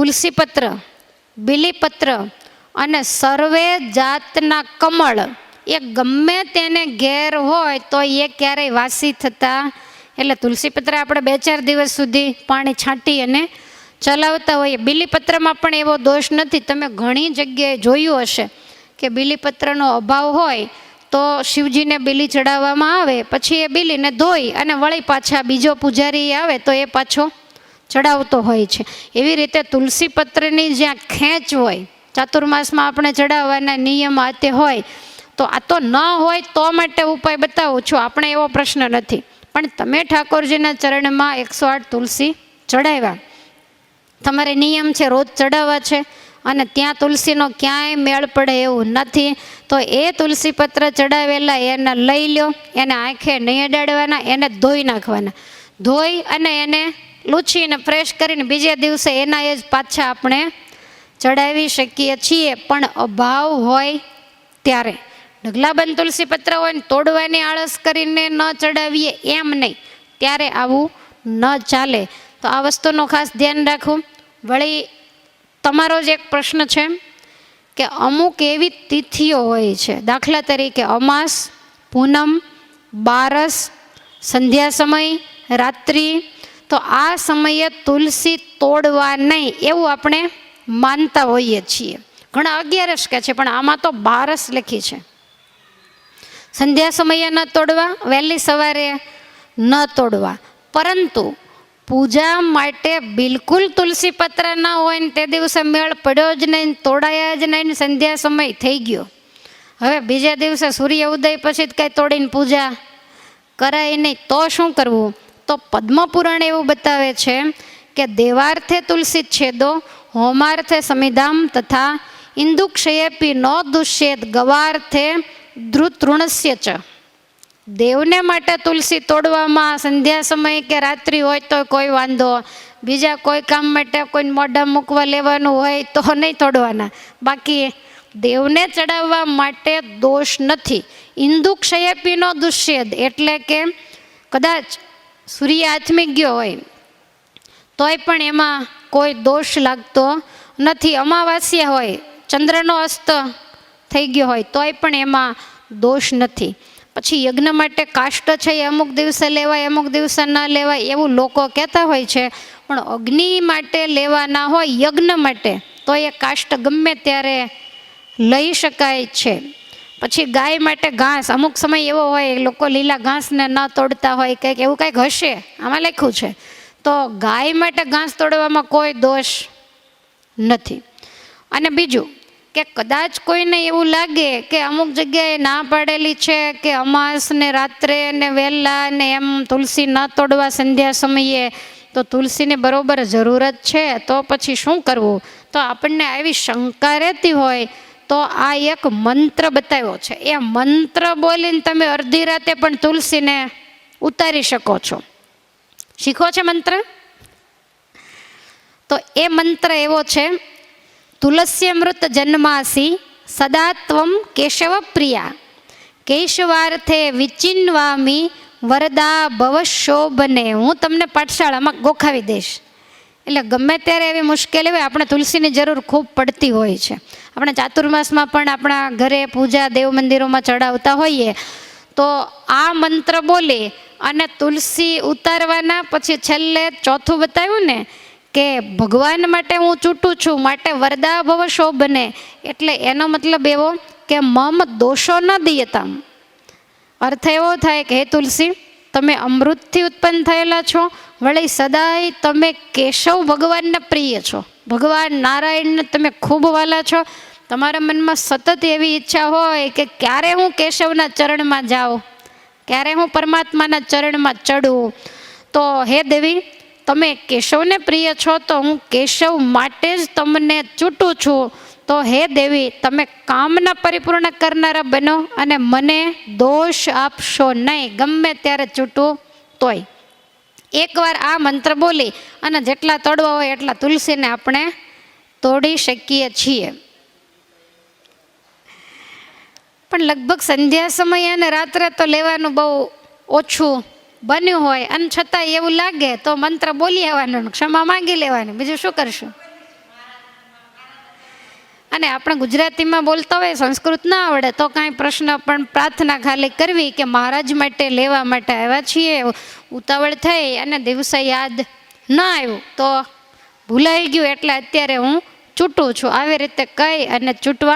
તુલસીપત્ર, બીલીપત્ર અને સર્વે જાતના કમળ, એ ગમે તેને ઘેર હોય તો એ ક્યારેય વાસી થતા. એટલે તુલસીપત્ર આપણે બે ચાર દિવસ સુધી પાણી છાંટી અને ચલાવતા હોઈએ. બીલીપત્રમાં પણ એવો દોષ નથી. તમે ઘણી જગ્યાએ જોયું હશે કે બીલીપત્રનો અભાવ હોય તો શિવજીને બીલી ચડાવવામાં આવે, પછી એ બીલીને ધોઈ અને વળી પાછા બીજો પૂજારી આવે તો એ પાછો ચડાવતો હોય છે. એવી રીતે તુલસી પત્રની જ્યાં ખેંચ હોય, ચાતુર્માસમાં આપણે ચડાવવાના નિયમ આ તે હોય, તો આ તો ન હોય તો માટે ઉપાય બતાવું. છું, આપણે એવો પ્રશ્ન નથી. પણ તમે ઠાકોરજીના ચરણમાં એકસો આઠ તુલસી ચડાવ્યા. તમારે નિયમ છે રોજ ચડાવવા છે અને ત્યાં તુલસીનો ક્યાંય મેળ પડે એવું નથી. તો એ તુલસી પત્ર ચડાવેલા એને લઈ લો એને આંખે નહીં અડાડવાના, એને ધોઈ નાખવાના. ધોઈ અને એને લૂછીને ફ્રેશ કરીને બીજે દિવસે એના એ જ પાછા આપણે ચડાવી શકીએ છીએ. પણ અભાવ હોય ત્યારે. ઢગલાબંધ તુલસી પત્ર હોય ને તોડવાની આળસ કરીને ન ચડાવીએ એમ નહીં. ત્યારે આવું ન ચાલે. તો આ વસ્તુનું ખાસ ધ્યાન રાખવું. વળી તમારો જ એક પ્રશ્ન છે કે અમુક એવી તિથિઓ હોય છે. દાખલા તરીકે અમાસ, પૂનમ, બારસ સંધ્યા સમય રાત્રિ તો આ સમયે તુલસી તોડવા નહીં એવું આપણે માનતા હોઈએ છીએ. ઘણા અગિયારસ કે છે, પણ આમાં તો બારસ લખી છે. સંધ્યા સમયે ન તોડવા, વહેલી સવારે ન તોડવા. પરંતુ પૂજા માટે બિલકુલ તુલસી પત્ર ન હોય ને તે દિવસે મેળ પડ્યો જ નહીં, તોડાયા જ નહીં સંધ્યા સમય થઈ ગયો. હવે બીજા દિવસે સૂર્ય ઉદય પછી જ કાંઈ તોડીને પૂજા કરાય નહીં, તો શું કરવું? તો પદ્મપુરાણ એવું બતાવે છે કે દેવાર્થે તુલસી છેદો, હોમાર્થે સમિધામ તથા ઇન્દુક્ષયેપી નો દુષ્યેત ગવાર્થે ધૃતૃણસ્ય ચ. દેવને માટે તુલસી તોડવામાં સંધ્યા સમય કે રાત્રિ હોય તો કોઈ વાંધો, બીજા કોઈ કામ માટે કોઈ મોઢા મૂકવા લેવાનું હોય તો નહીં તોડવાના. બાકી દેવને ચડાવવા માટે દોષ નથી. ઇન્દુક્ષયેપીનો દુષ્યેદ એટલે કે કદાચ સૂર્ય આથમી ગયો હોય, તોય પણ એમાં કોઈ દોષ લાગતો નથી. અમાવાસ્યા હોય, ચંદ્રનો અસ્ત થઈ ગયો હોય, તોય પણ એમાં દોષ નથી. પછી યજ્ઞ માટે કાષ્ટ છે એ અમુક દિવસે લેવાય, અમુક દિવસે ન લેવાય એવું લોકો કહેતા હોય છે. પણ અગ્નિ માટે લેવાના હોય, યજ્ઞ માટે, તો એ કાષ્ટ ગમે ત્યારે લઈ શકાય છે. પછી ગાય માટે ઘાસ, અમુક સમય એવો હોય લોકો લીલા ઘાસને ન તોડતા હોય, કંઈક એવું કંઈક હશે, આમાં લખ્યું છે. તો ગાય માટે ઘાસ તોડવામાં કોઈ દોષ નથી. અને બીજું કે કદાચ કોઈને એવું લાગે કે અમુક જગ્યાએ ના પાડેલી છે કે અમાસ ને રાત્રે ને વહેલા ને એમ તુલસી ન તોડવા સંધ્યા સમયે, તો તુલસીને બરોબર જરૂરત છે, તો પછી શું કરવું? તો આપણને આવી શંકા રહેતી હોય તો આ એક મંત્ર બતાવ્યો છે. એ મંત્ર બોલીને તમે અડધી રાતે પણ તુલસીને ઉતારી શકો છો. શીખો છે મંત્ર? તો એ મંત્ર એવો છે, તુલસ્યમૃત જન્માસી સદાત્વમ કેશવ પ્રિયા. કેશવાર્થે વિચિન્વામી વરદા ભવ શોભને હું તમને પાઠશાળામાં ગોખાવી દઈશ. એટલે ગમે ત્યારે એવી મુશ્કેલી હોય, આપણે તુલસીની જરૂર ખૂબ પડતી હોય છે. આપણે ચાતુર્માસમાં પણ આપણા ઘરે પૂજા દેવ મંદિરોમાં ચડાવતા હોઈએ, તો આ મંત્ર બોલી અને તુલસી ઉતારવાના પછી છેલ્લે ચોથું બતાવ્યું ને કે ભગવાન માટે હું ચૂંટું છું, માટે વરદા ભવ શોભને. એટલે એનો મતલબ એવો કે મમ દોષો ન દિયતામ. અર્થ એવો થાય કે, હે તુલસી, તમે અમૃતથી ઉત્પન્ન થયેલા છો, વળી સદાય તમે કેશવ ભગવાનના પ્રિય છો. ભગવાન નારાયણને તમે ખૂબ વાલા છો તમારા મનમાં સતત એવી ઈચ્છા હોય કે ક્યારે હું કેશવના ચરણમાં જાઉં? ક્યારે હું પરમાત્માના ચરણમાં ચડું? તો હે દેવી, તમે કેશવને પ્રિય છો તો હું કેશવ માટે જ તમને ચૂંટું છું. તો હે દેવી, તમે કામના પરિપૂર્ણ કરનારા બનો અને મને દોષ આપશો નહીં, ગમે ત્યારે ચૂંટું તોય. એકવાર આ મંત્ર બોલી અને જેટલા તોડવા હોય એટલા તુલસીને આપણે તોડી શકીએ છીએ. પણ લગભગ સંધ્યા સમયે અને રાત્રે તો લેવાનું બહુ ઓછું બન્યું હોય. અને છતાં એવું લાગે તો મંત્ર બોલી આવવાનો ક્ષમા માંગી લેવાની. બીજું શું કરશું? અને આપણે ગુજરાતીમાં બોલતા હોય, સંસ્કૃત ના આવડે, તો કાંઈ પ્રશ્ન પણ પ્રાર્થના ખાલી કરવી કે મહારાજ માટે, લેવા માટે આવ્યા છીએ. ઉતાવળ થઈ અને દિવસે યાદ ના આવ્યું. તો ભૂલાઈ ગયું એટલે અત્યારે હું ચૂંટું છું. આવી રીતે કહી અને ચૂંટવા